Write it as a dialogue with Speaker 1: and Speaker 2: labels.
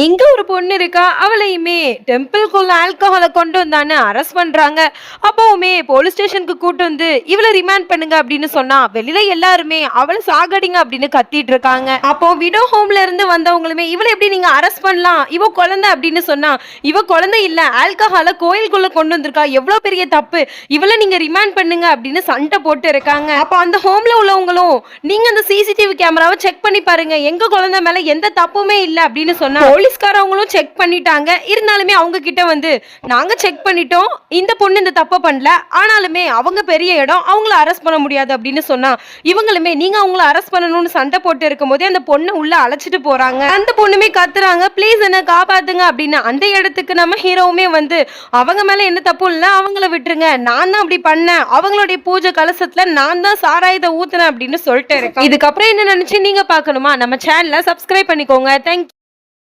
Speaker 1: இங்க ஒரு பொண்ணு இருக்கா? அவளையுமே டெம்பிள்குள்ள ஆல்கஹாலை கொண்டு வந்தான்னு அரெஸ்ட் பண்றாங்க. அப்பவுமே போலீஸ் ஸ்டேஷனுக்கு கூட்டு வந்து இவளை ரிமாண்ட் பண்ணுங்க அப்படின்னு சொன்னா வெளியில எல்லாருமே அவளை சாகடிங்க அப்படின்னு கத்திட்டு இருக்காங்க. அப்போ விடோ ஹோம்ல இருந்து வந்தவங்களுமே இவளை எப்படி நீங்க அரெஸ்ட் பண்ணலாம்? இவ குழந்தை அப்படின்னு சொன்னா இவ குழந்தை இல்ல ஆல்கஹாலை கோயிலுக்குள்ள கொண்டு வந்திருக்கா. எவ்வளவு பெரிய தப்பு. இவளை நீங்க ரிமாண்ட் பண்ணுங்க அப்படின்னு சண்டை போட்டு இருக்காங்க. அப்போ அந்த ஹோம்ல உள்ளவங்களும் நீங்க அந்த சிசிடிவி கேமராவை செக் பண்ணி பாருங்க. எங்க குழந்தை மேல எந்த தப்புமே இல்லை அப்படின்னு சொன்னா போலீஸ்காரவங்களும் செக் பண்ணிட்டாங்க. இருந்தாலுமே அவங்க கிட்ட வந்து நாங்க செக் பண்ணிட்டோம். இந்த பொண்ணு இந்த தப்பை பண்ணல. ஆனாலுமே அவங்க பெரிய இடம் அவங்கள அரெஸ்ட் பண்ண முடியாது அப்படின்னு சொன்னா இவங்களுமே நீங்க அவங்கள அரெஸ்ட் பண்ணணும்னு சண்டை போட்டு இருக்கும்போதே அந்த பொண்ணை உள்ள அழைச்சிட்டு போறாங்க. அந்த பொண்ணுமே கத்துறாங்க. ப்ளீஸ் என்ன காப்பாத்துங்க அப்படின்னு. அந்த இடத்துக்கு நம்ம ஹீரோவுமே வந்து அவங்க மேல என்ன தப்பு இல்ல. அவங்கள விட்டுருங்க. நான் தான் அப்படி பண்ணேன். அவங்களுடைய பூஜை கலசத்துல நான் தான் சாராயத்தை ஊத்துனேன் அப்படின்னு சொல்லிட்டு இருக்கேன். இதுக்கப்புறம் என்ன நினைச்சு நீங்க பாக்கணுமா நம்ம சேனலை சப்ஸ்கிரைப் பண்ணிக்கோங்க. தேங்க்